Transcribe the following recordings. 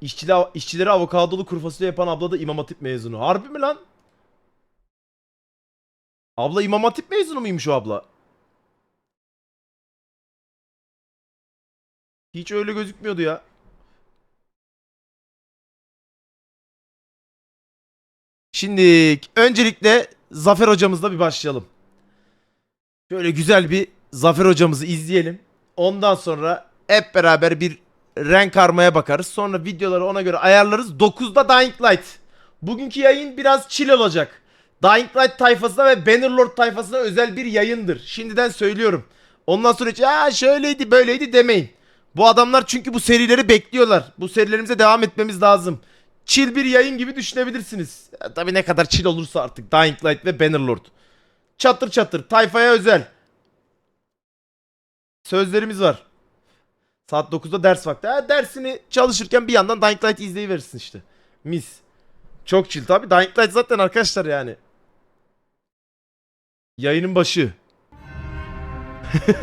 İşçiler, işçilere avokadolu kuru fasulye yapan abla da İmam Hatip mezunu. Harbi mi lan? Abla İmam Hatip mezunu muymuş o abla? Hiç öyle gözükmüyordu ya. Şimdi öncelikle Zafer hocamızla bir başlayalım. Şöyle güzel bir Zafer hocamızı izleyelim. Ondan sonra hep beraber bir renk armaya bakarız. Sonra videoları ona göre ayarlarız. 9'da Dying Light. Bugünkü yayın biraz chill olacak. Dying Light tayfasına ve Bannerlord tayfasına özel bir yayındır. Şimdiden söylüyorum. Ondan sonra hiç "Aa, şöyleydi böyleydi demeyin. Bu adamlar çünkü bu serileri bekliyorlar. Bu serilerimize devam etmemiz lazım. Chill bir yayın gibi düşünebilirsiniz. Ya, tabii ne kadar chill olursa artık Dying Light ve Bannerlord. Çatır çatır tayfaya özel. Sözlerimiz var. Saat 9'da ders vakti. Ha, dersini çalışırken bir yandan Dying Light izleyiverirsin işte. Mis. Çok chill tabi. Dying Light zaten arkadaşlar yani. Yayının başı.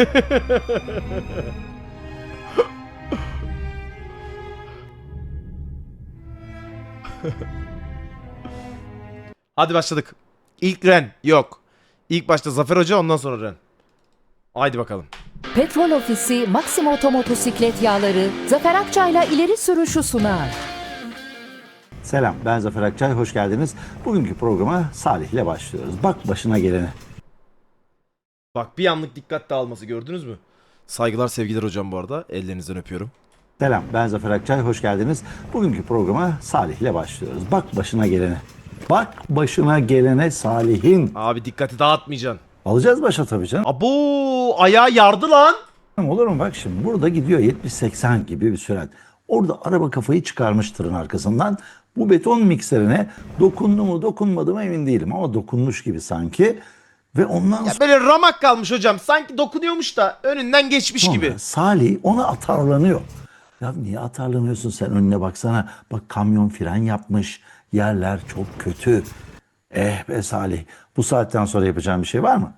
Hadi başladık. İlk Ren yok. İlk başta Zafer Hoca ondan sonra Ren. Haydi bakalım. Petrol Ofisi Maxima Otomotosiklet Yağları Zafer Akçay'la ileri sürüşü sunar. Selam ben Zafer Akçay, hoş geldiniz. Bugünkü programa Salih ile başlıyoruz. Bak başına gelene. Bak bir anlık dikkat dağılması gördünüz mü? Saygılar sevgiler hocam bu arada. Ellerinizden öpüyorum. Selam ben Zafer Akçay, hoş geldiniz. Bugünkü programa Salih ile başlıyoruz. Bak başına gelene. Bak başına gelene Salih'in. Abi dikkati dağıtmayacaksın. Alacağız başa tabii canım. Abo ayağı yardı lan. Olur mu bak şimdi burada gidiyor 70-80 gibi bir sürat. Orada araba kafayı çıkarmış tırın arkasından. Bu beton mikserine dokundu mu dokunmadı mı emin değilim ama dokunmuş gibi sanki. Ve ondan Ya böyle ramak kalmış hocam. Sanki dokunuyormuş da önünden geçmiş Sonra gibi. Salih ona atarlanıyor. Ya niye atarlanıyorsun sen önüne baksana. Bak kamyon fren yapmış. Yerler çok kötü. Eh be Salih. Bu saatten sonra yapacağın bir şey var mı?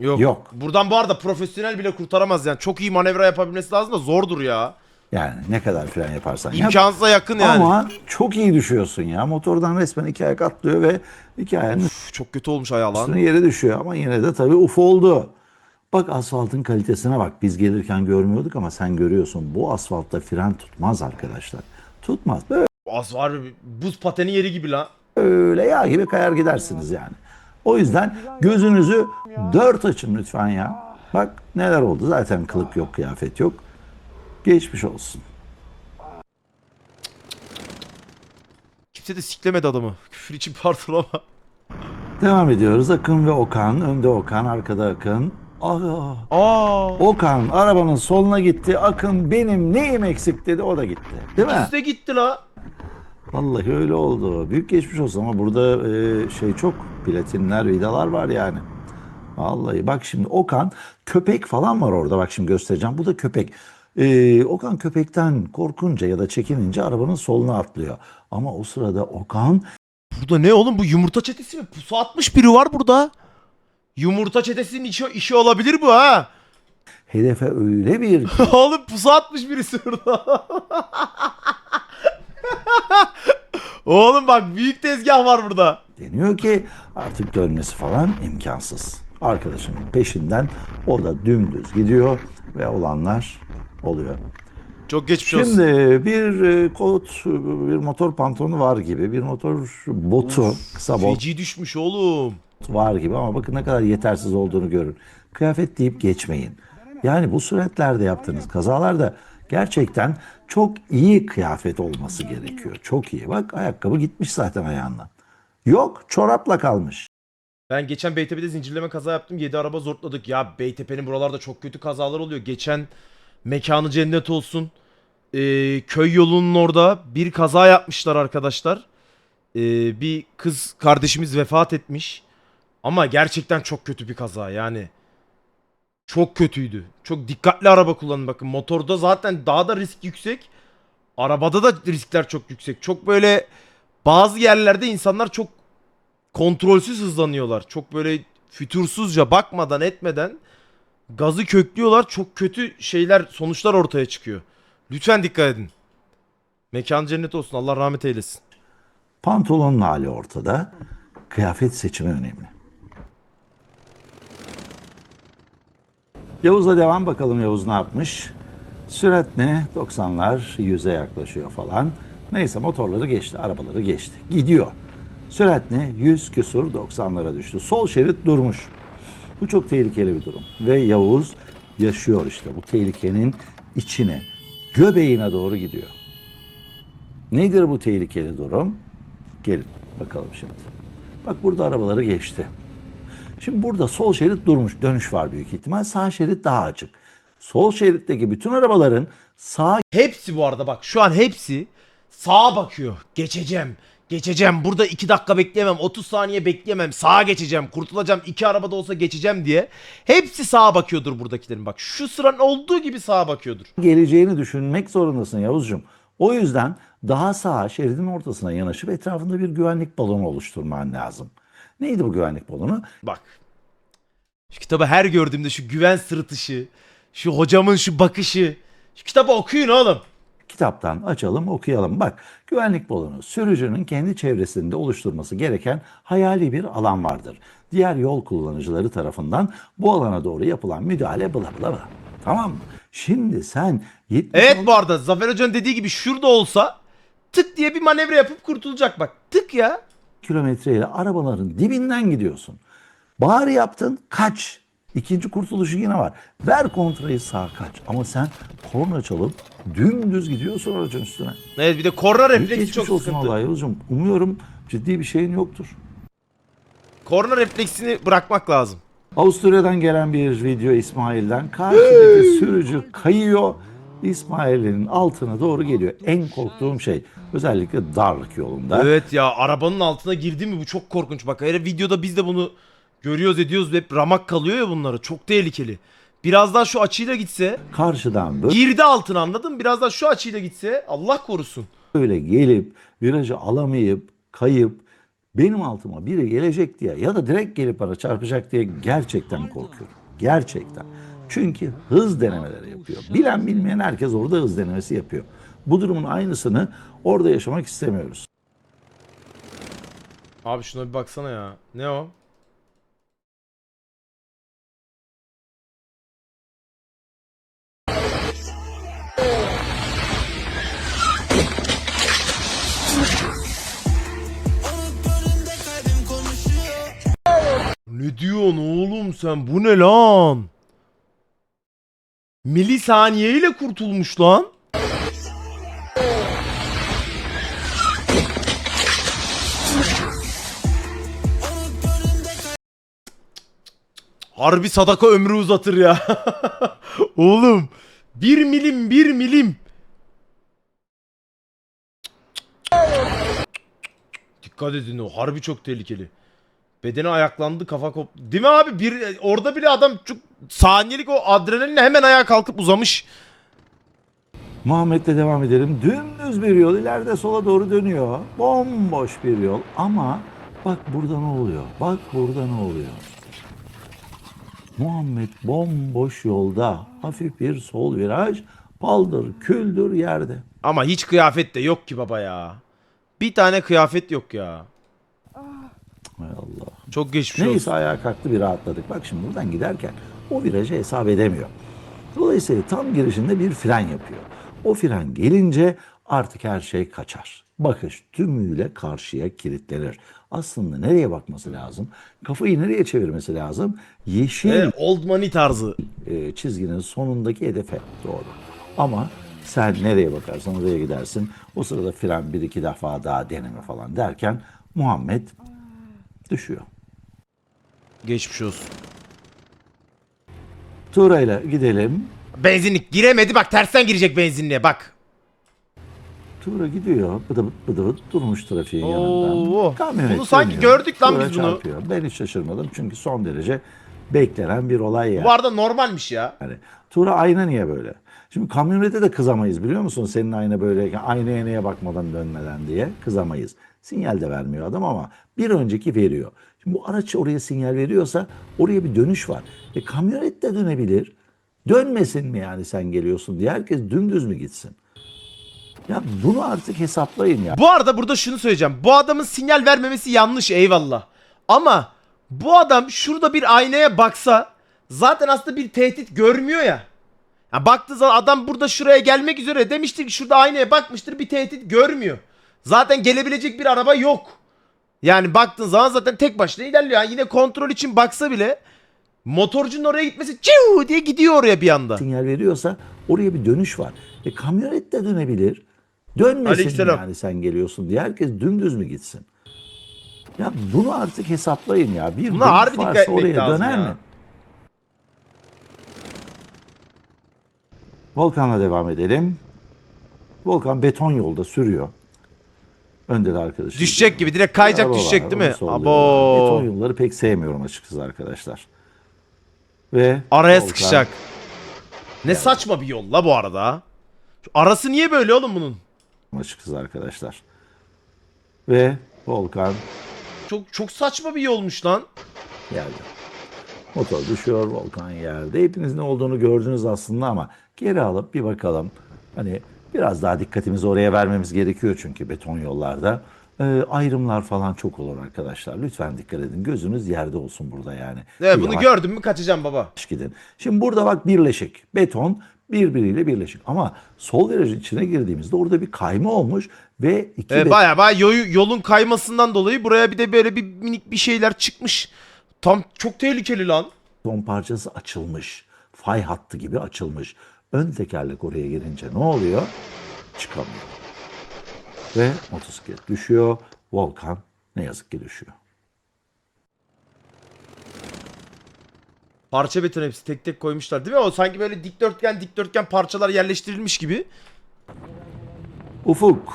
Yok. Yok. Buradan bu arada profesyonel bile kurtaramaz yani. Çok iyi manevra yapabilmesi lazım da zordur ya. Yani ne kadar fren yaparsan yap. İmkansıza yakın yani. Ama çok iyi düşüyorsun ya. Motordan resmen iki ayak atlıyor ve iki ayağının Üf, çok kötü olmuş ayağı lan. üstüne yere düşüyor. Ama yine de tabii uf oldu. Bak asfaltın kalitesine bak. Biz gelirken görmüyorduk ama sen görüyorsun. Bu asfaltta fren tutmaz arkadaşlar. Tutmaz. Böyle Az var buz pateni yeri gibi lan. Öyle yağ gibi kayar gidersiniz yani. O yüzden gözünüzü dört açın lütfen ya. Bak neler oldu zaten kılık yok kıyafet yok. Geçmiş olsun. Kimse de siklemedi adamı. Küfür için pardon ama. Devam ediyoruz. Akın ve Okan. Önde Okan, arkada Akın. Aa, Aa. Okan arabanın soluna gitti. Akın benim neyim eksik dedi. O da gitti. Değil mi? De gitti la. Vallahi öyle oldu. Büyük geçmiş olsun ama burada e, şey çok platinler, vidalar var yani. Vallahi bak şimdi Okan köpek falan var orada. Bak şimdi göstereceğim. Bu da köpek. E, Okan köpekten korkunca ya da çekinince arabanın soluna atlıyor. Ama o sırada Okan Burada ne oğlum bu yumurta çetesi mi? Pusu atmış biri var burada. Yumurta çetesinin işi, işi olabilir bu ha. hedefe öyle bir oğlum pusu atmış birisi burada. oğlum bak büyük tezgah var burada. deniyor ki artık dönmesi falan imkansız. Arkadaşının peşinden o da dümdüz gidiyor ve olanlar oluyor. Çok geçmiş olsun. Şimdi bir e, kot, bir motor pantolonu var gibi, bir motor botu, kısa bot Feci düşmüş oğlum. var gibi ama bakın ne kadar yetersiz olduğunu görün. Kıyafet deyip geçmeyin. Yani bu süretlerde yaptığınız kazalarda gerçekten çok iyi kıyafet olması gerekiyor. Çok iyi. Bak ayakkabı gitmiş zaten ayağından. Yok çorapla kalmış. Ben geçen Beytepe'de zincirleme kaza yaptım. 7 araba zortladık. Ya Beytepe'nin buralarda çok kötü kazalar oluyor. Geçen mekanı cennet olsun. Ee, köy yolunun orada bir kaza yapmışlar arkadaşlar. Ee, bir kız kardeşimiz vefat etmiş. Ama gerçekten çok kötü bir kaza yani. Çok kötüydü. Çok dikkatli araba kullanın bakın. Motorda zaten daha da risk yüksek. Arabada da riskler çok yüksek. Çok böyle bazı yerlerde insanlar çok kontrolsüz hızlanıyorlar. Çok böyle fütursuzca bakmadan etmeden gazı köklüyorlar. Çok kötü şeyler sonuçlar ortaya çıkıyor. Lütfen dikkat edin. Mekan cennet olsun. Allah rahmet eylesin. Pantolonun hali ortada. Kıyafet seçimi önemli. Yavuz'a devam bakalım Yavuz ne yapmış? Sürat ne? 90'lar 100'e yaklaşıyor falan. Neyse motorları geçti, arabaları geçti. Gidiyor. Sürat ne? 100 küsur 90'lara düştü. Sol şerit durmuş. Bu çok tehlikeli bir durum. Ve Yavuz yaşıyor işte bu tehlikenin içine, göbeğine doğru gidiyor. Nedir bu tehlikeli durum? Gelin bakalım şimdi. Bak burada arabaları geçti. Şimdi burada sol şerit durmuş. Dönüş var büyük ihtimal. Sağ şerit daha açık. Sol şeritteki bütün arabaların sağ Hepsi bu arada bak şu an hepsi sağa bakıyor. Geçeceğim. Geçeceğim. Burada 2 dakika bekleyemem. 30 saniye bekleyemem. Sağa geçeceğim. Kurtulacağım. iki arabada olsa geçeceğim diye. Hepsi sağa bakıyordur buradakilerin. Bak şu sıranın olduğu gibi sağa bakıyordur. geleceğini düşünmek zorundasın Yavuzcuğum. O yüzden daha sağa şeridin ortasına yanaşıp etrafında bir güvenlik balonu oluşturman lazım. Neydi bu güvenlik balonu? Bak. Şu kitabı her gördüğümde şu güven sırıtışı, şu hocamın şu bakışı. Şu kitabı okuyun oğlum. Kitaptan açalım okuyalım. Bak güvenlik balonu sürücünün kendi çevresinde oluşturması gereken hayali bir alan vardır. Diğer yol kullanıcıları tarafından bu alana doğru yapılan müdahale bla bla bla. Tamam mı? Şimdi sen 70 Evet bu arada Zafer Hoca'nın dediği gibi şurada olsa tık diye bir manevra yapıp kurtulacak bak. Tık ya. Kilometreyle arabaların dibinden gidiyorsun. Bari yaptın kaç. İkinci kurtuluşu yine var. Ver kontrayı sağ kaç. Ama sen korna çalıp dümdüz gidiyorsun aracın üstüne. Evet bir de korna refleksi çok olsun sıkıntı. Allah Yavuzcuğum. Umuyorum ciddi bir şeyin yoktur. Korna refleksini bırakmak lazım. Avusturya'dan gelen bir video İsmail'den. Karşıdaki sürücü kayıyor. İsmail'in altına doğru geliyor. En korktuğum şey özellikle darlık yolunda. Evet ya arabanın altına girdi mi bu çok korkunç. Bak her videoda biz de bunu görüyoruz ediyoruz hep ramak kalıyor ya bunları. Çok tehlikeli. Birazdan şu açıyla gitse Karşıdan böyle girdi altına anladın mı? Birazdan şu açıyla gitse Allah korusun. böyle gelip virajı alamayıp kayıp benim altıma biri gelecek diye ya da direkt gelip bana çarpacak diye gerçekten korkuyorum. Gerçekten. Çünkü hız denemeleri yapıyor. Bilen bilmeyen herkes orada hız denemesi yapıyor. Bu durumun aynısını orada yaşamak istemiyoruz. Abi şuna bir baksana ya. Ne o? Ne diyorsun oğlum sen? Bu ne lan? Milisaniyeyle kurtulmuş lan. Harbi sadaka ömrü uzatır ya. Oğlum. Bir milim bir milim. Dikkat edin o harbi çok tehlikeli. Bedeni ayaklandı kafa kop. Değil mi abi? Bir, orada bile adam çok saniyelik o adrenalinle hemen ayağa kalkıp uzamış. Muhammed'le devam edelim. Dümdüz bir yol ileride sola doğru dönüyor. Bomboş bir yol ama bak burada ne oluyor? Bak burada ne oluyor? Muhammed bomboş yolda hafif bir sol viraj paldır küldür yerde. Ama hiç kıyafet de yok ki baba ya. Bir tane kıyafet yok ya. Çok geçmiş Neyse olsun. ayağa kalktı bir rahatladık. Bak şimdi buradan giderken o virajı hesap edemiyor. Dolayısıyla tam girişinde bir fren yapıyor. O fren gelince artık her şey kaçar. Bakış tümüyle karşıya kilitlenir. Aslında nereye bakması lazım? Kafayı nereye çevirmesi lazım? Yeşil Evet, old money tarzı. e, çizginin sonundaki hedefe doğru. Ama sen nereye bakarsan oraya gidersin. O sırada fren bir iki defa daha deneme falan derken Muhammed düşüyor. Geçmiş olsun. Tuğra'yla gidelim. Benzinlik giremedi bak tersten girecek benzinliğe bak. Tuğra gidiyor. Bıdı bıdı bıt durmuş trafiğin Oo, yanından. Kamyonet bunu sanki dönüyor. gördük lan Tuğra biz bunu. çarpıyor. Ben hiç şaşırmadım çünkü son derece beklenen bir olay ya. Bu arada normalmiş ya. Yani Tuğra ayna niye böyle? Şimdi kamyonete de kızamayız biliyor musun? Senin ayna böyle aynaya neye bakmadan dönmeden diye kızamayız. Sinyal de vermiyor adam ama bir önceki veriyor. Şimdi bu araç oraya sinyal veriyorsa oraya bir dönüş var. E kamyonet de dönebilir. Dönmesin mi yani sen geliyorsun diye herkes dümdüz mü gitsin? Ya bunu artık hesaplayın ya. Bu arada burada şunu söyleyeceğim. Bu adamın sinyal vermemesi yanlış eyvallah. Ama bu adam şurada bir aynaya baksa zaten aslında bir tehdit görmüyor ya. ya baktığı zaman adam burada şuraya gelmek üzere demiştir ki şurada aynaya bakmıştır bir tehdit görmüyor. Zaten gelebilecek bir araba yok. Yani baktığın zaman zaten tek başına ilerliyor. Yani yine kontrol için baksa bile motorcunun oraya gitmesi ciu diye gidiyor oraya bir anda. sinyal veriyorsa oraya bir dönüş var. E kamyonet de dönebilir. Dönmesin Aleykümselam. yani sen geliyorsun diye herkes dümdüz mü gitsin? Ya bunu artık hesaplayın ya. Bir Buna dönüş harbi dikkat varsa etmek oraya lazım döner ya. mi? Volkan'la devam edelim. Volkan beton yolda sürüyor. Önde de arkadaşı. Düşecek gibi direkt kayacak Araba düşecek var, değil mi? onu solluyor. Abo. Beton yolları pek sevmiyorum açıkçası arkadaşlar. Ve Araya Volkan- sıkışacak. Ne saçma bir yol la bu arada. Şu arası niye böyle oğlum bunun? açıkçası arkadaşlar. Ve Volkan Çok çok saçma bir yolmuş lan. yerde. Motor düşüyor, Volkan yerde. Hepiniz ne olduğunu gördünüz aslında ama geri alıp bir bakalım. Hani biraz daha dikkatimizi oraya vermemiz gerekiyor çünkü beton yollarda. Ee, ayrımlar falan çok olur arkadaşlar. Lütfen dikkat edin. Gözünüz yerde olsun burada yani. Evet Bir bunu yavaş gördüm mü kaçacağım baba. gidin. Şimdi burada bak birleşik. Beton birbiriyle birleşik. Ama sol virajın içine girdiğimizde orada bir kayma olmuş ve iki Ee, baya baya yoyu- yolun kaymasından dolayı buraya bir de böyle bir minik bir şeyler çıkmış. Tam çok tehlikeli lan. beton parçası açılmış. Fay hattı gibi açılmış. Ön tekerlek oraya girince ne oluyor? Çıkamıyor. Ve motosiklet düşüyor. Volkan ne yazık ki düşüyor. Parça beton hepsi tek tek koymuşlar değil mi? O sanki böyle dikdörtgen dikdörtgen parçalar yerleştirilmiş gibi. Ufuk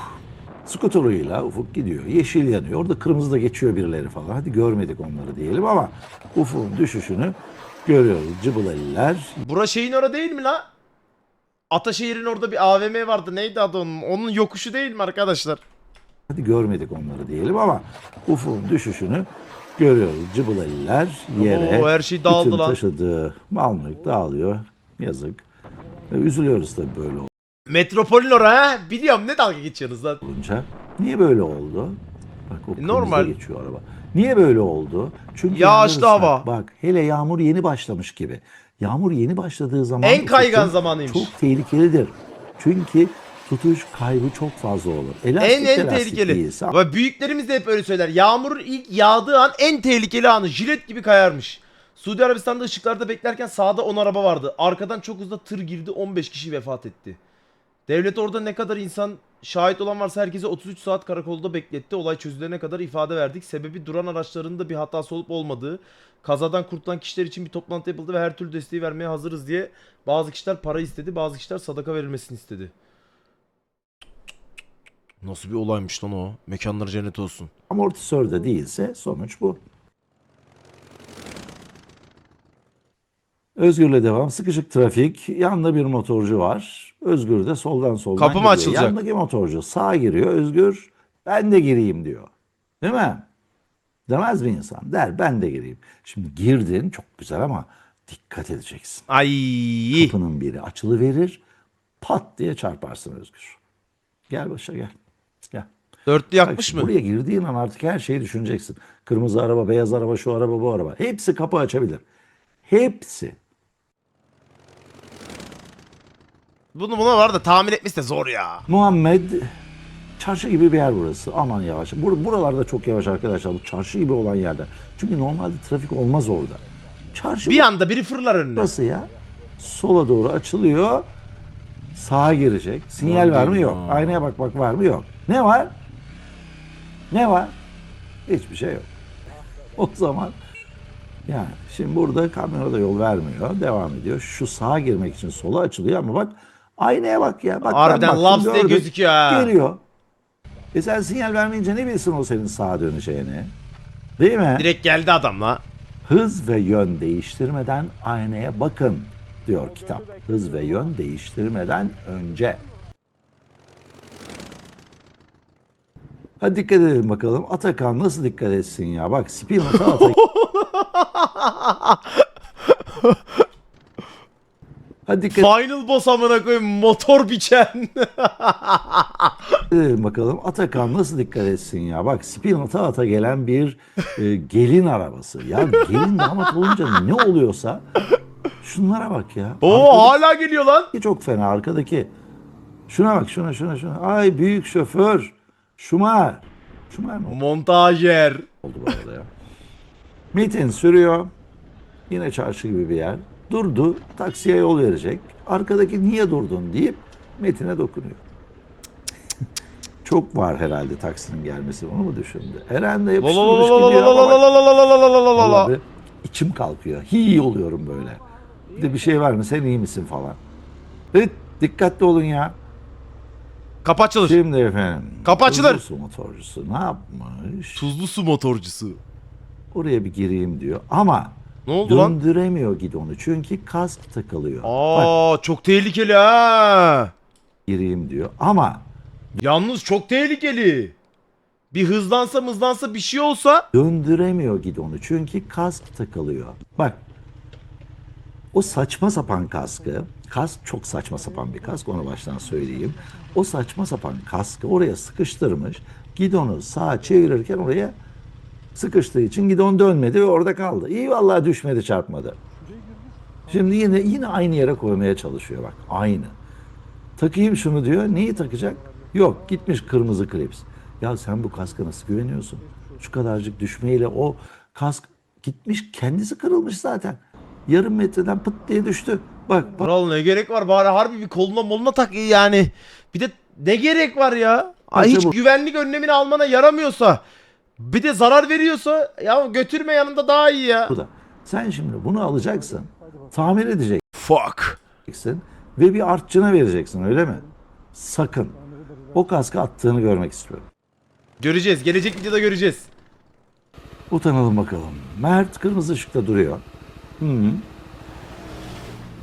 skuterıyla Ufuk gidiyor. Yeşil yanıyor. Orada kırmızı da geçiyor birileri falan. Hadi görmedik onları diyelim ama Ufuk'un düşüşünü görüyoruz. Cıbıleliler Bura şeyin orada değil mi la? Ataşehir'in orada bir AVM vardı. Neydi adı onun? Onun yokuşu değil mi arkadaşlar? Hadi görmedik onları diyelim ama Ufuk'un düşüşünü görüyoruz. Cıbıleliler yere Oo, her şey dağıldı bütün lan. taşıdığı mal mülk dağılıyor. Yazık. Ve üzülüyoruz tabii böyle Metropolün oraya ha? Biliyorum ne dalga geçiyorsunuz lan. olunca. Niye böyle oldu? Bak o Normal. geçiyor araba. Niye böyle oldu? Çünkü Yağışlı ıslak. hava. Bak hele yağmur yeni başlamış gibi. Yağmur yeni başladığı zaman En kaygan zamanıymış. Çok tehlikelidir. Çünkü tutuş kaybı çok fazla olur. Elastik En en tehlikeli. değilse Bak büyüklerimiz de hep öyle söyler. Yağmurun ilk yağdığı an en tehlikeli anı. Jilet gibi kayarmış. Suudi Arabistan'da ışıklarda beklerken sağda 10 araba vardı. Arkadan çok hızlı tır girdi 15 kişi vefat etti. Devlet orada ne kadar insan şahit olan varsa herkese 33 saat karakolda bekletti. Olay çözülene kadar ifade verdik. Sebebi duran araçların da bir hatası olup olmadığı. Kazadan kurtulan kişiler için bir toplantı yapıldı ve her türlü desteği vermeye hazırız diye bazı kişiler para istedi, bazı kişiler sadaka verilmesini istedi. Nasıl bir olaymış lan o? Mekanları cennet olsun. amortisör de değilse sonuç bu. Özgür'le devam. Sıkışık trafik. Yanında bir motorcu var. Özgür de soldan soldan Kapı mı giriyor. açılacak? Yanındaki motorcu sağa giriyor. Özgür ben de gireyim diyor. Değil mi? Demez mi insan? Der ben de gireyim. Şimdi girdin çok güzel ama dikkat edeceksin. Ay. Kapının biri açılı verir. Pat diye çarparsın Özgür. Gel başa gel. Gel. Dörtlü Bak yakmış şimdi mı? Buraya girdiğin an artık her şeyi düşüneceksin. Kırmızı araba, beyaz araba, şu araba, bu araba. Hepsi kapı açabilir. Hepsi. Bunu buna var da tahmin etmesi de zor ya. Muhammed çarşı gibi bir yer burası. Aman yavaş. Bur buralarda çok yavaş arkadaşlar. Bu çarşı gibi olan yerde. Çünkü normalde trafik olmaz orada. Çarşı Bir anda biri fırlar önüne. burası ya. Sola doğru açılıyor. Sağa girecek. Sinyal var mı? Yok. Aynaya bak bak var mı? Yok. Ne var? Ne var? Hiçbir şey yok. O zaman yani şimdi burada kamera da yol vermiyor. Devam ediyor. Şu sağa girmek için sola açılıyor ama bak aynaya bak ya. Bak Harbiden laps diye gördüm. gözüküyor ha. Geliyor. E sen sinyal vermeyince ne bilsin o senin sağa döneceğini? Değil mi? Direkt geldi adam la. Hız ve yön değiştirmeden aynaya bakın diyor kitap. Hız ve yön değiştirmeden önce. Hadi dikkat edelim bakalım. Atakan nasıl dikkat etsin ya? Bak spin ata ata. Hadi dikkat Final boss amına koyayım motor biçen. edelim bakalım. Atakan nasıl dikkat etsin ya? Bak spin ata ata gelen bir e, gelin arabası. Ya gelin damat olunca ne oluyorsa şunlara bak ya. Oo hala geliyor lan. Arkadaki çok fena arkadaki. Şuna bak şuna şuna şuna. Ay büyük şoför. Şumar. Şumar mı Montajer. oldu bu arada ya? Metin sürüyor. Yine çarşı gibi bir yer. Durdu. Taksiye yol verecek. Arkadaki niye durdun deyip Metin'e dokunuyor. Çok var herhalde taksinin gelmesi. Onu mu düşündü? Eren de yapıştırmış gidiyor içim kalkıyor. Hi oluyorum böyle. Bir de bir şey var mı? Sen iyi misin falan. Evet, dikkatli olun ya. Kapı açılır. Şimdi efendim. Kapı açılır. Tuzlu su motorcusu ne yapmış? Tuzlu su motorcusu. Oraya bir gireyim diyor. Ama Ne oldu lan? döndüremiyor gidonu. Çünkü kask takılıyor. Aa çok tehlikeli ha. gireyim diyor. Ama Yalnız çok tehlikeli. Bir hızlansa hızlansa bir şey olsa döndüremiyor gidonu. Çünkü kask takılıyor. Bak o saçma sapan kaskı, kask çok saçma sapan bir kask onu baştan söyleyeyim. O saçma sapan kaskı oraya sıkıştırmış. Gidonu sağa çevirirken oraya sıkıştığı için gidon dönmedi ve orada kaldı. İyi vallahi düşmedi çarpmadı. Şimdi yine yine aynı yere koymaya çalışıyor bak aynı. Takayım şunu diyor. Neyi takacak? Yok gitmiş kırmızı klips. Ya sen bu kaska nasıl güveniyorsun? Şu kadarcık düşmeyle o kask gitmiş kendisi kırılmış zaten. Yarım metreden pıt diye düştü. Bak bak Kral ne gerek var bari harbi bir koluna moluna tak yani. Bir de ne gerek var ya? Ay hiç bu- güvenlik önlemini almana yaramıyorsa bir de zarar veriyorsa ya götürme yanında daha iyi ya. burada. Sen şimdi bunu alacaksın. Tamir Fuck. edeceksin ve bir artçına vereceksin öyle mi? Sakın. O kaskı attığını görmek istiyorum. Göreceğiz. Gelecek videoda göreceğiz. Utanalım bakalım. Mert kırmızı ışıkta duruyor. Hı -hı.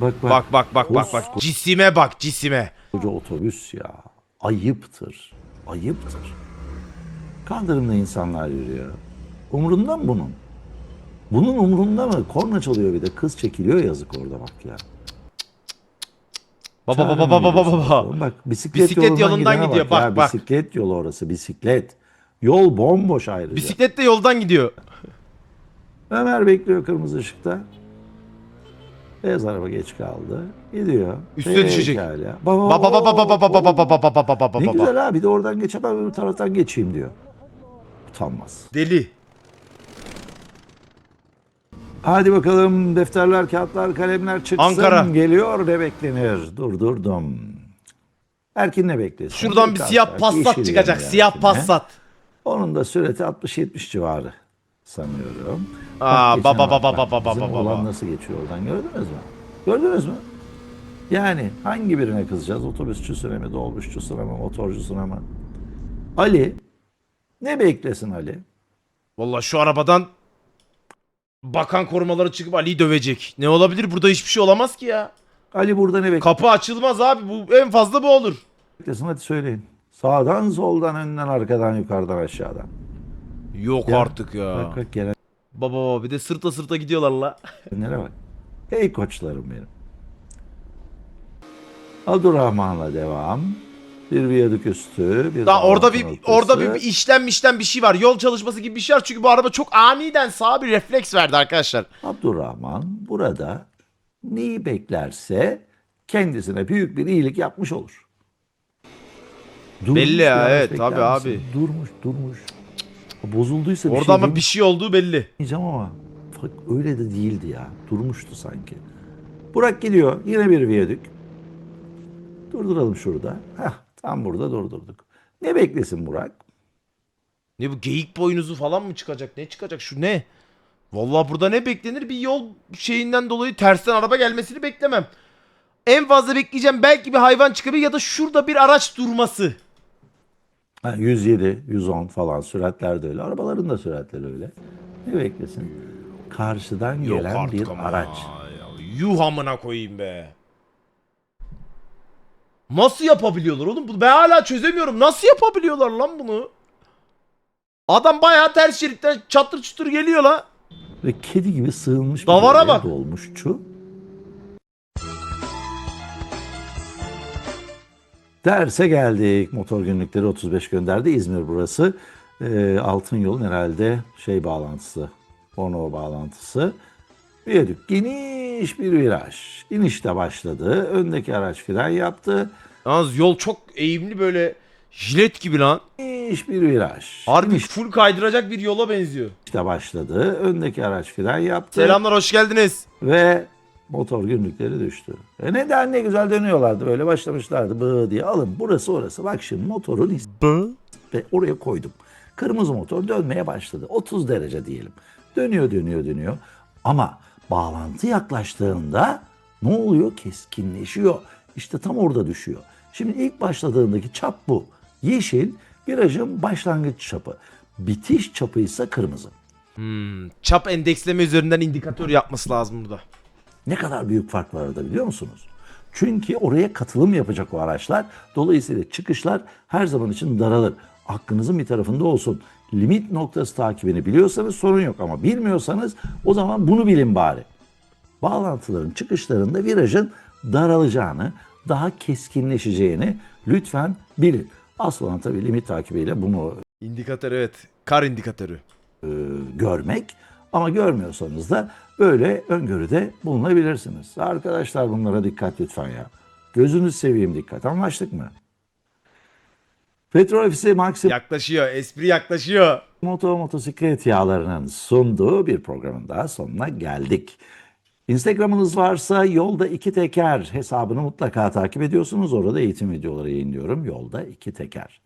Bak bak. Bak bak bak bak bak. Cisime bak cisime. Koca otobüs ya. Ayıptır. Ayıptır. Kaldırımda insanlar yürüyor. Umurunda mı bunun? Bunun umurunda mı? Korna çalıyor bir de. Kız çekiliyor yazık orada bak ya. Baba baba baba baba baba. Bak bisiklet, Bisiklet yolundan, gidiyor, Bak, ya. bak, bak. Bisiklet yolu orası bisiklet. Yol bomboş ayrıca. Bisiklet de yoldan gidiyor. Ömer bekliyor kırmızı ışıkta. Beyaz araba geç kaldı. Gidiyor. Üstüne düşecek. Pekala. Baba Baba baba baba baba baba baba baba baba baba Ne güzel abi de oradan geçemem öbür taraftan geçeyim diyor. Utanmaz. Deli. Hadi bakalım defterler, kağıtlar, kalemler çıksın. Ankara. Geliyor ne beklenir? Durdurdum. Erkin ne beklesin? Şuradan bir siyah passat çıkacak. Siyah passat. Onun da süreti 60-70 civarı sanıyorum. Aa, baba, baba, baba, baba, baba. nasıl geçiyor oradan gördünüz mü? Gördünüz mü? Yani hangi birine kızacağız? Otobüsçüsüne mi, dolmuşçusuna mı, motorcusuna mı? Ali, ne beklesin Ali? Vallahi şu arabadan bakan korumaları çıkıp Ali'yi dövecek. Ne olabilir? Burada hiçbir şey olamaz ki ya. Ali burada ne Kapı açılmaz abi. Bu en fazla bu olur. beklesin? Hadi söyleyin. Sağdan, soldan, önden, arkadan, yukarıdan, aşağıdan. Yok Ya, artık ya. Bak bak gelen Baba baba bir de sırta sırta gidiyorlar la. Nere bak. Hey koçlarım benim. Abdurrahman'la devam. Bir viyadük üstü. Bir Daha orada bir noktası. orada bir, bir işlem işlem bir şey var. Yol çalışması gibi bir şey var. Çünkü bu araba çok aniden sağa bir refleks verdi arkadaşlar. Abdurrahman burada neyi beklerse kendisine büyük bir iyilik yapmış olur. Durmuş Belli ya, evet, misin? abi. Durmuş durmuş. Bozulduysa bir Orada şey ama bir şey olduğu belli. demeyeceğim ama öyle de değildi ya. Durmuştu sanki. Burak geliyor. Yine bir viyadük. Durduralım şurada. Heh, tam burada durdurduk. Ne beklesin Burak? Ne bu geyik boynuzu falan mı çıkacak? Ne çıkacak? Şu ne? Vallahi burada ne beklenir? Bir yol şeyinden dolayı tersten araba gelmesini beklemem. En fazla bekleyeceğim belki bir hayvan çıkabilir ya da şurada bir araç durması. Ha, 107, 110 falan süratler de öyle. Arabaların da süratleri öyle. Ne beklesin? Karşıdan Yok gelen artık bir ama araç. ya. Yuh amına koyayım be. Nasıl yapabiliyorlar oğlum? Ben hala çözemiyorum. Nasıl yapabiliyorlar lan bunu? Adam bayağı ters şeritten çatır çutur geliyor la. Ve kedi gibi sığınmış Davara bir bak. olmuş Çu. Derse geldik. Motor günlükleri 35 gönderdi. İzmir burası. Ee, Altın yolun herhalde şey bağlantısı. Bornova bağlantısı. Viyadük geniş bir viraj. İnişte başladı. Öndeki araç fren yaptı. Yalnız yol çok eğimli böyle jilet gibi lan. Geniş bir viraj. Harbi full kaydıracak bir yola benziyor. İnişte başladı. Öndeki araç fren yaptı. Selamlar hoş geldiniz. Ve motor günlükleri düştü. E neden ne güzel dönüyorlardı böyle başlamışlardı bı diye alın burası orası. Bak şimdi motorun is- Bu. ve oraya koydum. Kırmızı motor dönmeye başladı. 30 derece diyelim. Dönüyor dönüyor dönüyor. Ama bağlantı yaklaştığında ne oluyor? Keskinleşiyor. İşte tam orada düşüyor. Şimdi ilk başladığındaki çap bu. Yeşil virajın başlangıç çapı. Bitiş çapı ise kırmızı. Hmm, çap endeksleme üzerinden indikatör yapması lazım burada. Ne kadar büyük fark var arada biliyor musunuz? Çünkü oraya katılım yapacak o araçlar. Dolayısıyla çıkışlar her zaman için daralır. Aklınızın bir tarafında olsun. Limit noktası takibini biliyorsanız sorun yok ama bilmiyorsanız o zaman bunu bilin bari. Bağlantıların çıkışlarında virajın daralacağını, daha keskinleşeceğini lütfen bilin. Aslan tabii limit takibiyle bunu İndikatör evet. Kar indikatörü. e, görmek ama görmüyorsanız da böyle öngörüde bulunabilirsiniz. Arkadaşlar bunlara dikkat lütfen ya. Gözünüz seveyim dikkat. Anlaştık mı? Petrol Ofisi Maxim Yaklaşıyor. Espri yaklaşıyor. Moto Motosiklet Yağları'nın sunduğu bir programın daha sonuna geldik. Instagram'ınız varsa Yolda iki Teker hesabını mutlaka takip ediyorsunuz. Orada eğitim videoları yayınlıyorum. Yolda iki Teker.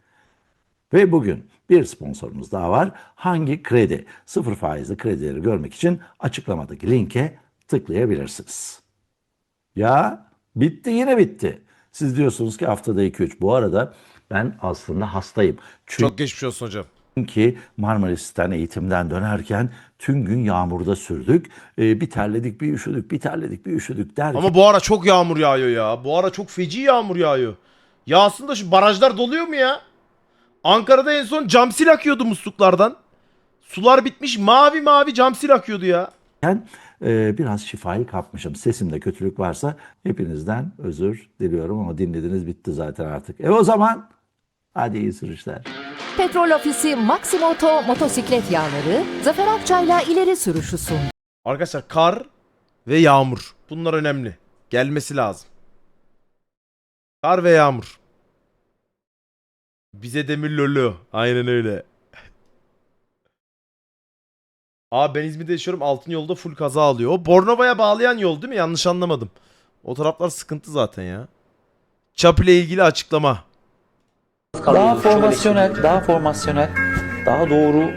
Ve bugün bir sponsorumuz daha var. Hangi kredi? Sıfır faizli kredileri görmek için açıklamadaki linke tıklayabilirsiniz. Ya bitti yine bitti. Siz diyorsunuz ki haftada 2-3. Bu arada ben aslında hastayım. Çünkü Çok geçmiş olsun hocam. ki Marmaris'ten eğitimden dönerken tüm gün yağmurda sürdük. Ee, bir terledik bir üşüdük, bir terledik bir üşüdük derken Ama bu ara çok yağmur yağıyor ya. Bu ara çok feci yağmur yağıyor. Ya aslında şu barajlar doluyor mu ya? Ankara'da en son camsil akıyordu musluklardan. Sular bitmiş mavi mavi camsil akıyordu ya. e, biraz şifayı kapmışım. Sesimde kötülük varsa hepinizden özür diliyorum ama dinlediniz bitti zaten artık. E o zaman hadi iyi sürüşler. Petrol Ofisi Maximoto motosiklet yağları Zafer Akçay'la ileri sürüşü sundu. Arkadaşlar kar ve yağmur. Bunlar önemli. Gelmesi lazım. Kar ve yağmur. Bize demir lolo. Aynen öyle. Abi ben İzmir'de yaşıyorum. Altın yolda full kaza alıyor. O Bornova'ya bağlayan yol değil mi? Yanlış anlamadım. O taraflar sıkıntı zaten ya. Çap ile ilgili açıklama. Daha formasyonel, daha formasyonel, daha doğru